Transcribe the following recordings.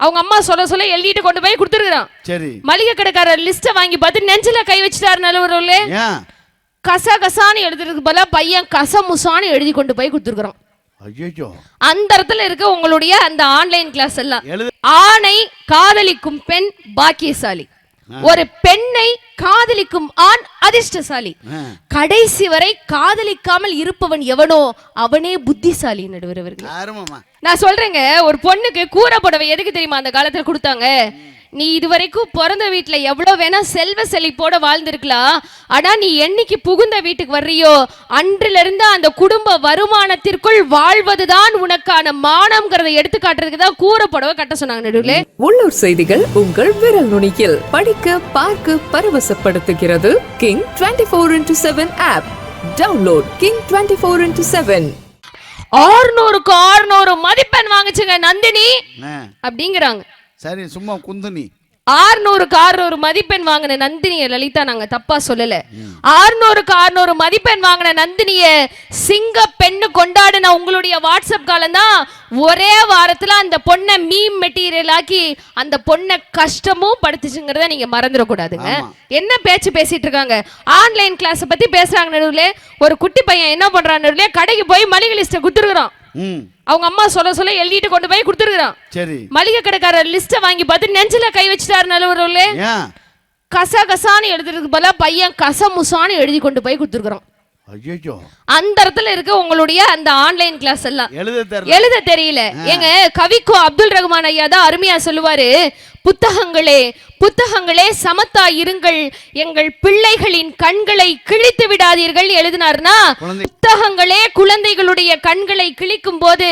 அவங்க அம்மா சொல்ல சொல்ல எழுதிட்டு கொண்டு போய் கொடுத்துருக்கான் சரி. மளிகை கடைக்காரர் லிஸ்ட்டை வாங்கி பார்த்து நெஞ்சில கை வச்சுட்டாரு நல்லவர்களே. கச கசான்னு எழுதுறதுக்கு பதிலா பையன் கசமுசான்னு எழுதி கொண்டு போய் கொடுத்துருக்குறான். ஐயோ அந்த இடத்துல இருக்க உங்களுடைய அந்த ஆன்லைன் கிளாஸ் எல்லாம். ஆணை காதலிக்கும் பெண் பாக்கியசாலி. ஒரு பெண்ணை காதலிக்கும் ஆண் அதிர்ஷ்டசாலி. கடைசி வரை காதலிக்காமல் இருப்பவன் எவனோ அவனே புத்திசாலி நடுவர் நான் சொல்றேங்க ஒரு பொண்ணுக்கு கூரை புடவை எதுக்கு தெரியுமா அந்த காலத்துல கொடுத்தாங்க? நீ இதுவரைக்கும் பிறந்த வீட்டுல எவ்வளவு வேணா செல்வ செழிப்போட வாழ்ந்திருக்கலாம் ஆனா நீ என்னைக்கு புகுந்த வீட்டுக்கு வர்றியோ அன்றிலிருந்து இருந்து அந்த குடும்ப வருமானத்திற்குள் வாழ்வதுதான் உனக்கான மானம்ங்கிறத எடுத்து காட்டுறதுக்கு தான் கூரை புடவை கட்ட சொன்னாங்க நடுவுல. உள்ளூர் செய்திகள் உங்கள் விரல் நுனியில். படிக்க பார்க்க பரவசப்படுத்துகிறது king twenty four into seven app download king twenty four into seven ஆறுநூறுக்கு ஆறுநூறு மதிப்பெண் வாங்குச்சுங்க நந்தினி. அப்படிங்கிறாங்க. சரி சும்மா குந்து நீ. ஆறுநூறுக்கு ஆறுநூறு மதிப்பெண் வாங்கின நந்தினிய லலிதா நாங்க தப்பா சொல்லல. ஆறுநூறுக்கு ஆறுநூறு மதிப்பெண் வாங்கின நந்தினிய சிங்க பெண்ணு கொண்டாடின உங்களுடைய வாட்ஸ்அப் காலம் தான் ஒரே வாரத்துல அந்த பொண்ணை மீம் மெட்டீரியல் ஆக்கி அந்த பொண்ணை கஷ்டமும் படுத்துச்சுங்கிறத நீங்க மறந்துடக்கூடாதுங்க. என்ன பேச்சு பேசிட்டு இருக்காங்க? ஆன்லைன் கிளாஸ் பத்தி பேசுறாங்க நடுவுல. ஒரு குட்டி பையன் என்ன பண்றான் நடுவுல? கடைக்கு போய் மளிகை லிஸ்ட்டை குடுத்துருக்கான் ம் அவங்க அம்மா சொல்ல சொல்ல எழுதிட்டு கொண்டு போய் கொடுத்துருக்கான் சரி. மளிகை கடைக்காரர் லிஸ்ட்டை வாங்கி பார்த்து நெஞ்சில கை வச்சுட்டாரு நல்லவர்களே. கச கசான்னு எழுதுறதுக்கு பதிலா பையன் கசமுசான்னு எழுதி கொண்டு போய் கொடுத்துருக்குறான். ஐயோ அந்த இடத்துல இருக்க உங்களுடைய அந்த ஆன்லைன் கிளாஸ் எல்லாம். எழுத தெரியல. எழுத தெரியல. எங்க கவிக்கோ அப்துல் ரஹ்மான் ஐயா தான் அருமையா சொல்லுவாரு. புத்தகங்களே புத்தகங்களே சமத்தா இருங்கள். எங்கள் பிள்ளைகளின் கண்களை கிழித்து விடாதீர்கள் எழுதினார்னா புத்தகங்களே குழந்தைகளுடைய கண்களை கிழிக்கும் போது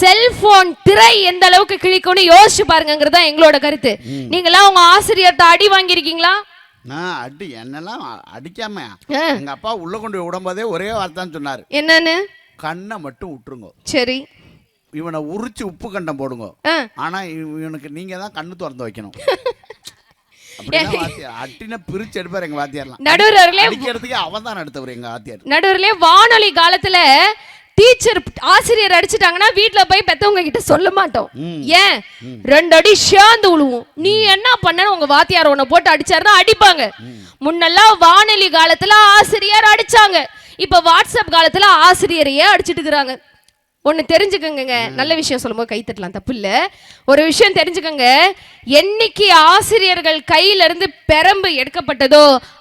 செல்போன் திரை எந்த அளவுக்கு கிழிக்கும்னு யோசிச்சு பாருங்கிறது எங்களோட கருத்து. நீங்களாம் உங்க ஆசிரியர்கிட்ட அடி வாங்கியிருக்கீங்களா? நான் அடி என்னெல்லாம் அடிக்காம. எங்க அப்பா உள்ள கொண்டு விடும்போதே ஒரே வார்த்தை சொன்னாரு. என்னன்னு? கண்ணை மட்டும் விட்டுருங்க சரி. இவனை உரிச்சு உப்பு கண்டம் போடுங்க. ஆனா இவ- இவனுக்கு நீங்க தான் கண்ணு திறந்து வைக்கணும். அவன் தான் எடுத்தவர் எங்க வாத்தியார். நடுவர்களே வானொலி காலத்துல டீச்சர் ஆசிரியர் அடிச்சிட்டாங்கன்னா வீட்ல போய் பெத்தவங்க கிட்ட சொல்ல மாட்டோம். ஏன்? ரெண்டு அடி சேர்ந்து விழுவும் நீ என்ன பண்ணனு உங்க வாத்தியார் உன்னை போட்டு அடிச்சாருன்னா அடிப்பாங்க. முன்னெல்லாம் வானொலி காலத்துல ஆசிரியர் அடிச்சாங்க. இப்ப வாட்ஸ்அப் காலத்துல ஆசிரியரையே அடிச்சிட்டு இருக்கிறாங்க ஒன்று தெரிஞ்சுக்கோங்க நல்ல விஷயம் சொல்லும்போது கை தட்டலாம் தப்பு இல்லை. ஒரு விஷயம் தெரிஞ்சுக்கோங்க. என்னைக்கு ஆசிரியர்கள் கையில இருந்து பெரம்பு எடுக்கப்பட்டதோ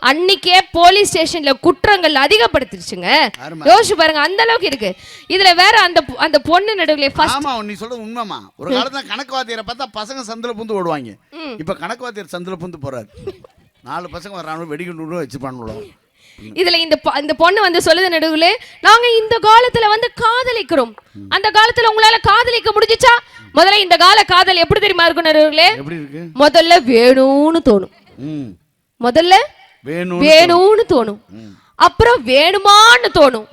அன்னைக்கே போலீஸ் ஸ்டேஷன்ல குற்றங்கள் அதிகப்படுத்திடுச்சுங்க. அருமை. யோசிச்சு பாருங்க அந்த அளவுக்கு இருக்கு. இதுல வேற அந்த அந்த பொண்ணு நடுவில் ஆமா நீ சொல்றது உண்மைமா ஒரு காலத்துல கணக்கு வாத்தியாரை பார்த்தா பசங்க சந்தில புந்து ஓடுவாங்க. இப்ப கணக்கு வாத்தியார் சந்தில புந்து போறாரு. நாலு பசங்க வர்றாங்க வெடிகுண்டு வச்சுப்பானுங்களோ. இதுல இந்த இந்த பொண்ணு வந்து சொல்லுது நடுவுல நாங்க இந்த காலத்துல வந்து காதலிக்கிறோம். அந்த காலத்துல உங்களால காதலிக்க முடிஞ்சுச்சா? முதல்ல இந்த கால காதல் எப்படி தெரியுமா இருக்கும் நடுவுல? முதல்ல வேணும்னு தோணும். முதல்ல வேணும் வேணும்னு தோணும். அப்புறம் வேணுமான்னு தோணும்.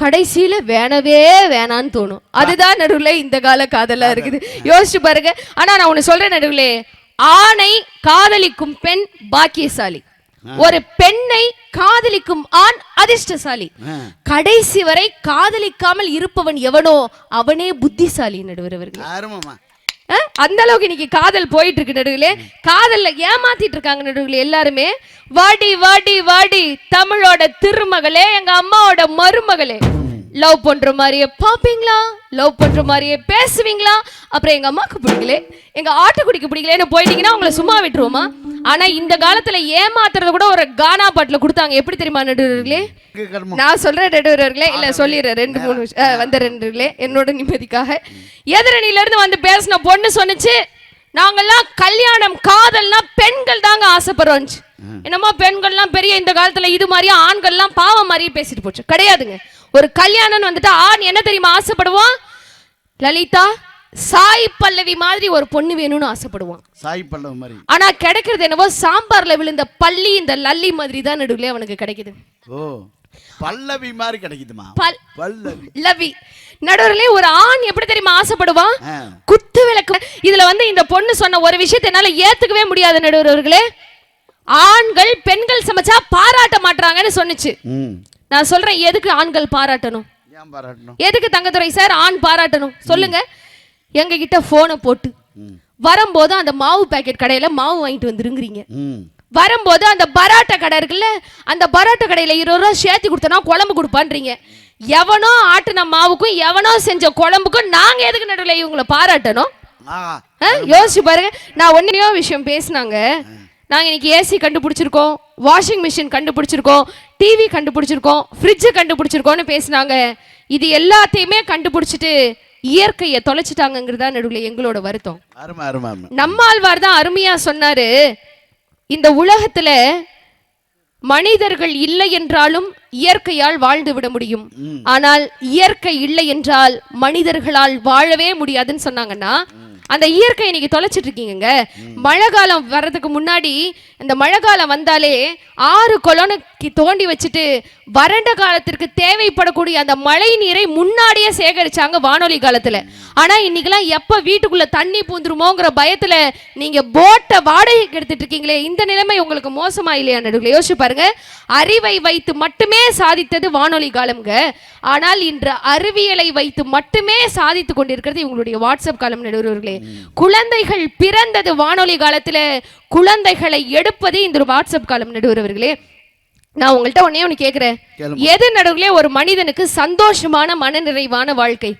கடைசியில வேணவே வேணான்னு தோணும். அதுதான் நடுவுல இந்த கால காதலா இருக்குது. யோசிச்சு பாருங்க. ஆனா நான் ஒண்ணு சொல்றேன் நடுவுல. ஆணை காதலிக்கும் பெண் பாக்கியசாலி. ஒரு பெண்ணை காதலிக்கும் ஆண் அதிர்ஷ்டசாலி. கடைசி வரை காதலிக்காமல் இருப்பவன் எவனோ அவனே புத்திசாலி நடுவர் அவர்கள் அந்த அளவுக்கு இன்னைக்கு காதல் போயிட்டு இருக்கு நடுவுல காதல்ல ஏமாத்திட்டு இருக்காங்க நடுவுல எல்லாருமே. வாடி வாடி வாடி தமிழோட திருமகளே எங்க அம்மாவோட மருமகளே. லவ் பண்ற மாதிரியே பாப்பீங்களா லவ் பண்ற மாதிரியே பேசுவீங்களா? அப்புறம் எங்க அம்மாக்கு பிடிக்கல. எங்க ஆட்டுக்குடிக்கு பிடிக்கலன்னு போயிட்டீங்கன்னா உங்களை சும்மா விட்டுருவோமா? ஆனா இந்த காலத்துல ஏமாத்துறது கூட ஒரு கானா பாட்டுல கொடுத்தாங்க. எப்படி தெரியுமா நடுவர்களே? நான் சொல்றேன் நடுவர்களே. இல்ல சொல்லிடுறேன். ரெண்டு மூணு வந்த ரெண்டுகளே என்னோட நிம்மதிக்காக. எதிரணியில இருந்து வந்து பேசின பொண்ணு சொன்னுச்சு நாங்கெல்லாம் கல்யாணம் காதல்னா பெண்கள் தாங்க ஆசைப்படுறோம். என்னமோ பெண்கள்லாம் பெரிய இந்த காலத்துல இது மாதிரியே ஆண்கள்லாம் பாவம் மாதிரியே பேசிட்டு போச்சு. கிடையாதுங்க. ஒரு கல்யாணம்னு வந்துட்டு ஆண் என்ன தெரியுமா ஆசைப்படுவான்? லலிதா சாய் பல்லவி மாதிரி ஒரு பொண்ணு வேணும்னு ஆசைப்படுவான். சாய் பல்லவ மாதிரி. ஆனா கிடைக்கிறது என்னவோ சாம்பார்ல விழுந்த பள்ளி இந்த லல்லி மாதிரி தான் நடுவுல அவனுக்கு கிடைக்குது. ஓ பல்லவி மாதிரி கிடைக்குதுமா? பல் பல்லவி. லவி. நடுவுல ஒரு ஆண் எப்படி தெரியுமா ஆசைப்படுவான். குத்து விளக்கு. இதுல வந்து இந்த பொண்ணு சொன்ன ஒரு விஷயத்தை என்னால ஏத்துக்கவே முடியாது நடுவர்களே. ஆண்கள் பெண்கள் சமைச்சா பாராட்ட மாட்டாங்கன்னு சொன்னுச்சு. நான் சொல்றேன் எதுக்கு ஆண்கள் பாராட்டணும்? எதுக்கு தங்கத்துறை சார் ஆண் பாராட்டணும்? சொல்லுங்க. எங்க கிட்ட போனை போட்டு. வரும்போது அந்த மாவு பாக்கெட் கடையில மாவு வாங்கிட்டு வந்துருங்கிறீங்க. வரும்போது அந்த பரோட்டா கடை இருக்குல்ல அந்த பரோட்டா கடையில இருபது ரூபா சேர்த்து கொடுத்தனா குழம்பு கொடுப்பான்றீங்க. எவனோ ஆட்டுன மாவுக்கும் எவனோ செஞ்ச குழம்புக்கும் நாங்க எதுக்கு நடுவில் இவங்களை பாராட்டணும்? யோசிச்சு பாருங்க. நான் ஒன்னையோ விஷயம் பேசினாங்க. நாங்க இன்னைக்கு ஏசி கண்டுபிடிச்சிருக்கோம் வாஷிங் மிஷின் கண்டுபிடிச்சிருக்கோம் டிவி கண்டுபிடிச்சிருக்கோம் ஃப்ரிட்ஜ் கண்டுபிடிச்சிருக்கோம்னு பேசினாங்க. இது எல்லாத்தையுமே கண்டுபிடிச்சிட்டு இயற்கையை தொலைச்சிட்டாங்கங்கிறதா நடுவில் எங்களோட வருத்தம். நம்மாழ்வார் தான் அருமையா சொன்னாரு இந்த உலகத்துல மனிதர்கள் இல்லை என்றாலும் இயற்கையால் வாழ்ந்து விட முடியும். ஆனால் இயற்கை இல்லை என்றால் மனிதர்களால் வாழவே முடியாதுன்னு சொன்னாங்கன்னா அந்த இயற்கை இன்னைக்கு தொலைச்சிட்டு இருக்கீங்க மழை காலம் வர்றதுக்கு முன்னாடி இந்த மழை காலம் வந்தாலே ஆறு கொலனுக்கு தோண்டி வச்சுட்டு வறண்ட காலத்திற்கு தேவைப்படக்கூடிய அந்த மழை நீரை முன்னாடியே சேகரிச்சாங்க வானொலி காலத்துல. ஆனா இன்னைக்கெல்லாம் எப்ப வீட்டுக்குள்ள தண்ணி பூந்துருமோங்கிற பயத்துல நீங்க போட்டை வாடகைக்கு எடுத்துட்டு இருக்கீங்களே இந்த நிலைமை உங்களுக்கு மோசமா இல்லையா நடுவில்? யோசிச்சு பாருங்க. அறிவை வைத்து மட்டுமே சாதித்தது வானொலி காலம்ங்க. ஆனால் இன்று அறிவியலை வைத்து மட்டுமே சாதித்து கொண்டிருக்கிறது இவங்களுடைய வாட்ஸ்அப் காலம் நடுவர்களே. குழந்தைகள் பிறந்தது வானொலி காலத்துல குழந்தைகளை எடுப்பது இந்த வாட்ஸ்அப் காலம் நடுவர்களே நான் உங்கள்கிட்ட ஒன்னே ஒன்று கேட்குறேன். எது நடுவுலே ஒரு மனிதனுக்கு சந்தோஷமான மனநிறைவான வாழ்க்கை?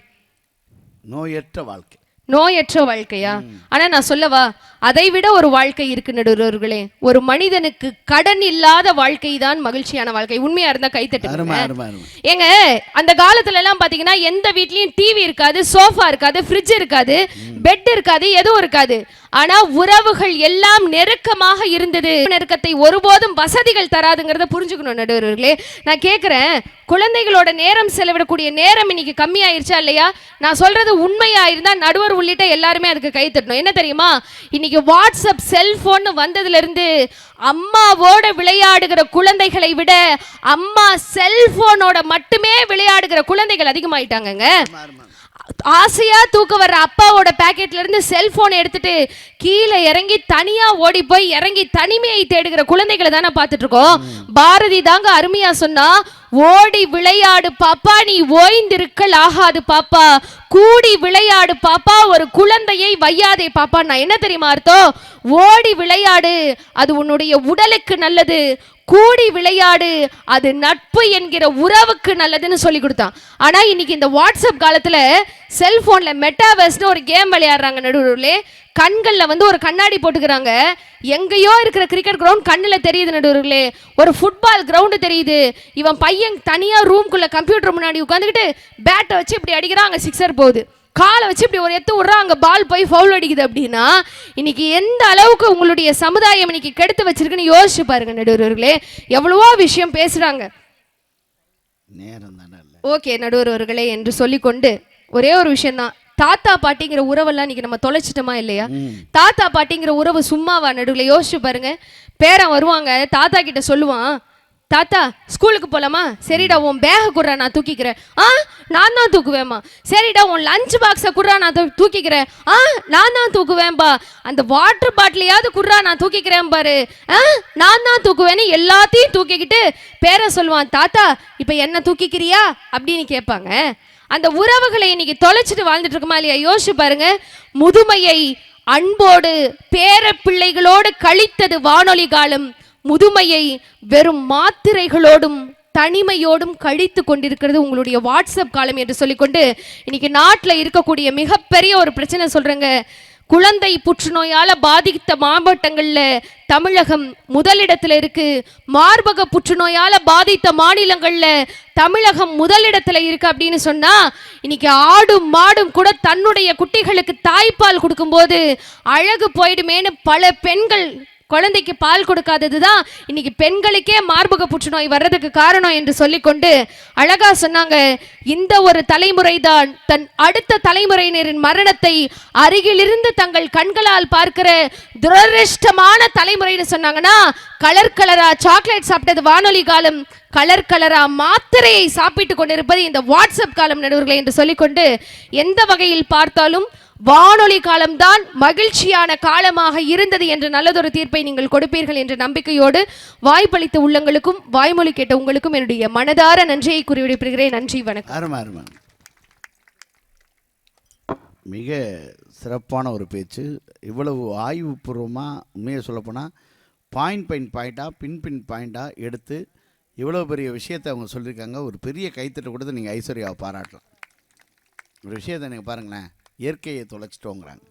நோயற்ற வாழ்க்கை. நோயற்ற வாழ்க்கையா? ஆனா நான் சொல்லவா அதை விட ஒரு வாழ்க்கை இருக்கு நடுவர்களே. ஒரு மனிதனுக்கு கடன் இல்லாத வாழ்க்கை தான் மகிழ்ச்சியான வாழ்க்கை. உண்மையா இருந்தா கை அருமை தட்டுங்க. அருமை அருமை ஏங்க அந்த காலத்துல எல்லாம் பாத்தீங்கன்னா எந்த வீட்லயும் டிவி இருக்காது சோஃபா இருக்காது ஃப்ரிட்ஜ் இருக்காது பெட் இருக்காது எதுவும் இருக்காது. ஆனா உறவுகள் எல்லாம் நெருக்கமாக இருந்தது. நெருக்கத்தை ஒருபோதும் வசதிகள் தராதுங்கிறத புரிஞ்சுக்கணும் நடுவர்களே. நான் கேட்குறேன் குழந்தைகளோட நேரம் செலவிடக்கூடிய நேரம் இன்னைக்கு கம்மியாயிருச்சா இல்லையா? நான் சொல்றது உண்மையா இருந்தா நடுவர் உள்ளிட்ட எல்லாருமே அதுக்கு கை தட்டணும். என்ன தெரியுமா? இன்னைக்கு வாட்ஸ்அப் செல்போன் வந்ததுல இருந்து அம்மாவோட விளையாடுகிற குழந்தைகளை விட அம்மா செல்போனோட மட்டுமே விளையாடுகிற குழந்தைகள் அதிகமாயிட்டாங்க ஆசையாக தூக்க வர்ற அப்பாவோட பேக்கெட்லேருந்து செல்ஃபோனை எடுத்துட்டு கீழே இறங்கி தனியாக ஓடி போய் இறங்கி தனிமையை தேடுகிற குழந்தைகளை தானே பார்த்துட்ருக்கோம் பாரதி தாங்க அருமையாக சொன்னா ஓடி விளையாடு பாப்பா நீ ஓய்ந்திருக்கல் ஆகாது பாப்பா. கூடி விளையாடு பாப்பா ஒரு குழந்தையை வையாதே பாப்பா. நான் என்ன தெரியுமா அர்த்தம்? ஓடி விளையாடு அது உன்னுடைய உடலுக்கு நல்லது. கூடி விளையாடு அது நட்பு என்கிற உறவுக்கு நல்லதுன்னு சொல்லி கொடுத்தான். ஆனா இன்னைக்கு இந்த வாட்ஸ்அப் காலத்துல செல்போன்ல மெட்டாவர்ஸ்னு ஒரு கேம் விளையாடுறாங்க நடுவுலே கண்கள்ல வந்து ஒரு கண்ணாடி போட்டுக்கிறாங்க. எங்கேயோ இருக்கிற கிரிக்கெட் கிரவுண்ட் கண்ணில் தெரியுது நடுவர்களே. ஒரு ஃபுட்பால் கிரவுண்டு தெரியுது. இவன் பையன் தனியாக ரூம்குள்ள கம்ப்யூட்டர் முன்னாடி உட்காந்துக்கிட்டு பேட்டை வச்சு இப்படி அடிக்கிறான் அங்கே சிக்ஸர் போகுது. காலை வச்சு இப்படி ஒரு எத்து விட்றான் அங்கே பால் போய் ஃபவுல் அடிக்குது அப்படின்னா இன்னைக்கு எந்த அளவுக்கு உங்களுடைய சமுதாயம் இன்னைக்கு கெடுத்து வச்சிருக்குன்னு யோசிச்சு பாருங்க நடுவர்களே எவ்வளவோ விஷயம் பேசுறாங்க. ஓகே நடுவர்களே என்று சொல்லிக்கொண்டு ஒரே ஒரு விஷயம்தான். தாத்தா பாட்டிங்கிற உறவெல்லாம் இன்னைக்கு நம்ம தொலைச்சிட்டோமா இல்லையா? தாத்தா பாட்டிங்கிற உறவு சும்மாவா நடுவில்? யோசிச்சு பாருங்க. பேரன் வருவாங்க தாத்தா கிட்ட சொல்லுவான் தாத்தா ஸ்கூலுக்கு போகலாமா சரிடா உன் பேக குடுறா நான் தூக்கிக்கிறேன். ஆ? நான் தான் தூக்குவேம்மா. சரிடா உன் லஞ்ச் பாக்ஸை குடுறா நான் தூ- தூக்கிக்கிறேன். ஆ? நான் தான் தூக்குவேன்பா அந்த வாட்டர் பாட்டிலையாவது குடுறா நான் தூக்கிக்கிறேன் பாரு. ஆ? நான் தான் தூக்குவேன்னு எல்லாத்தையும் தூக்கிக்கிட்டு பேர சொல்லுவான் தாத்தா இப்போ என்ன தூக்கிக்கிறியா? அப்படின்னு கேட்பாங்க. அந்த உறவுகளை இன்னைக்கு தொலைச்சிட்டு வாழ்ந்துட்டு இருக்குமா இல்லையா? யோசிச்சு பாருங்க. முதுமையை அன்போடு பேர பிள்ளைகளோடு கழித்தது வானொலி காலம். முதுமையை வெறும் மாத்திரைகளோடும் தனிமையோடும் கழித்து கொண்டிருக்கிறது உங்களுடைய வாட்ஸ்அப் காலம் என்று சொல்லிக்கொண்டு இன்னைக்கு நாட்டில் இருக்கக்கூடிய மிகப்பெரிய ஒரு பிரச்சனை சொல்றேங்க. குழந்தை புற்றுநோயால பாதித்த மாவட்டங்கள்ல தமிழகம் முதலிடத்துல இருக்கு. மார்பக புற்றுநோயால பாதித்த மாநிலங்கள்ல தமிழகம் முதலிடத்துல இருக்கு அப்படின்னு சொன்னா இன்னைக்கு ஆடும் மாடும் கூட தன்னுடைய குட்டிகளுக்கு தாய்ப்பால் கொடுக்கும்போது அழகு போயிடுமேன்னு பல பெண்கள் குழந்தைக்கு பால் கொடுக்காதது தான் இன்னைக்கு பெண்களுக்கே மார்பக புற்றுநோய் வர்றதுக்கு காரணம் என்று சொல்லிக்கொண்டு அழகா சொன்னாங்க இந்த ஒரு தலைமுறை தான் தன் அடுத்த தலைமுறையினரின் மரணத்தை அருகிலிருந்து தங்கள் கண்களால் பார்க்கிற துரதிருஷ்டமான தலைமுறைன்னு சொன்னாங்கன்னா கலர் கலரா சாக்லேட் சாப்பிட்டது வானொலி காலம் கலர் கலரா மாத்திரையை சாப்பிட்டு கொண்டிருப்பது இந்த வாட்ஸ்அப் காலம் நடுவர்களே என்று சொல்லிக்கொண்டு எந்த வகையில் பார்த்தாலும் வானொலி காலம்தான் மகிழ்ச்சியான காலமாக இருந்தது என்ற நல்லதொரு தீர்ப்பை நீங்கள் கொடுப்பீர்கள் என்ற நம்பிக்கையோடு வாய்ப்பளித்த உள்ளங்களுக்கும் வாய்மொழி கேட்ட உங்களுக்கும் என்னுடைய மனதார நன்றியை குறிவிடுப்பிடுகிறேன். நன்றி வணக்கம். மிக சிறப்பான ஒரு பேச்சு. இவ்வளவு ஆய்வுபூர்வமாக உண்மையை சொல்லப்போனால் பாயிண்ட் பாயிண்ட் பாயிண்ட்டாக பின் பின் பாயிண்ட்டாக எடுத்து இவ்வளோ பெரிய விஷயத்தை அவங்க சொல்லியிருக்காங்க. ஒரு பெரிய கைத்தட்டு கொடுத்து நீங்கள் ஐஸ்வர்யாவை பாராட்டலாம். ஒரு விஷயத்தை நீங்கள் பாருங்களேன். இயற்கையை தொலைச்சிட்டோங்கிறாங்க.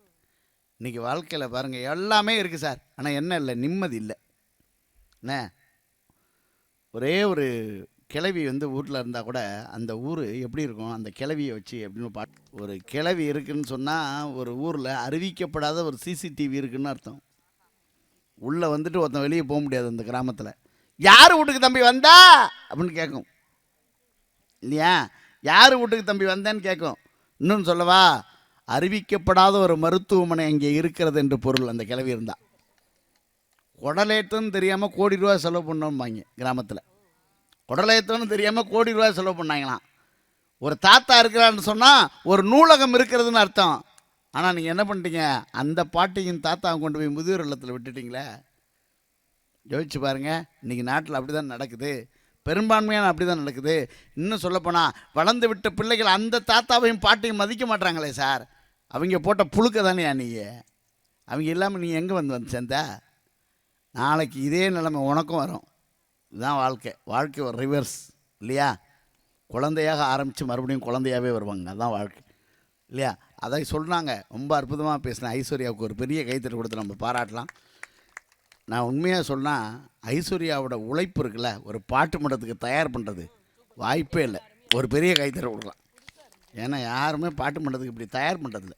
இன்றைக்கி வாழ்க்கையில் பாருங்கள் எல்லாமே இருக்குது சார். ஆனால் என்ன இல்லை நிம்மதி இல்லை. என்ன? ஒரே ஒரு கிளவி வந்து வீட்டில் இருந்தால் கூட அந்த ஊர் எப்படி இருக்கும்? அந்த கிளவியை வச்சு அப்படின்னு பாட் ஒரு கிளவி இருக்குன்னு சொன்னால் ஒரு ஊரில் அறிவிக்கப்படாத ஒரு சிசிடிவி இருக்குன்னு அர்த்தம். உள்ளே வந்துட்டு ஒருத்தன் வெளியே போக முடியாது அந்த கிராமத்தில். யார் வீட்டுக்கு தம்பி வந்தா? அப்படின்னு கேட்கும் இல்லையா? யார் வீட்டுக்கு தம்பி வந்தேன்னு கேட்கும் இன்னொன்று சொல்லவா? அறிவிக்கப்படாத ஒரு மருத்துவமனை அங்கே இருக்கிறது என்று பொருள். அந்த கிளவி இருந்தால் குடலேத்துன்னு தெரியாமல் கோடி ரூபா செலவு பண்ணோம்பாங்க கிராமத்தில். குடலேத்தம்னு தெரியாமல் கோடி ரூபா செலவு பண்ணாங்களாம். ஒரு தாத்தா இருக்கிறான்னு சொன்னால் ஒரு நூலகம் இருக்கிறதுன்னு அர்த்தம். ஆனால் நீங்கள் என்ன பண்ணிட்டீங்க? அந்த பாட்டியும் தாத்தாவை கொண்டு போய் முதியோர் இல்லத்தில் விட்டுட்டீங்களே? யோசிச்சு பாருங்க. இன்றைக்கி நாட்டில் அப்படி தான் நடக்குது. பெரும்பான்மையான அப்படி தான் நடக்குது. இன்னும் சொல்லப்போனால் வளர்ந்து விட்ட பிள்ளைகள் அந்த தாத்தாவையும் பாட்டையும் மதிக்க மாட்டாங்களே சார். அவங்க போட்ட புழுக்க தானே நீ அவங்க இல்லாமல் நீ எங்கே வந்து வந்து சேர்ந்த? நாளைக்கு இதே நிலைமை உனக்கும் வரும். இதுதான் வாழ்க்கை. வாழ்க்கை ஒரு ரிவர்ஸ் இல்லையா? குழந்தையாக ஆரம்பித்து மறுபடியும் குழந்தையாகவே வருவாங்க. அதுதான் வாழ்க்கை இல்லையா? அதை சொன்னாங்க ரொம்ப அற்புதமாக பேசினேன் ஐஸ்வர்யாவுக்கு ஒரு பெரிய கைத்தறி கொடுத்து நம்ம பாராட்டலாம். நான் உண்மையாக சொன்னால் ஐஸ்வர்யாவோட உழைப்பு இருக்குல்ல ஒரு பாட்டு மன்றத்துக்கு தயார் பண்ணுறது வாய்ப்பே இல்லை. ஒரு பெரிய கைத்தறி கொடுக்கலாம். ஏன்னா யாருமே பாட்டு மன்றத்துக்கு இப்படி தயார் பண்ணுறதில்ல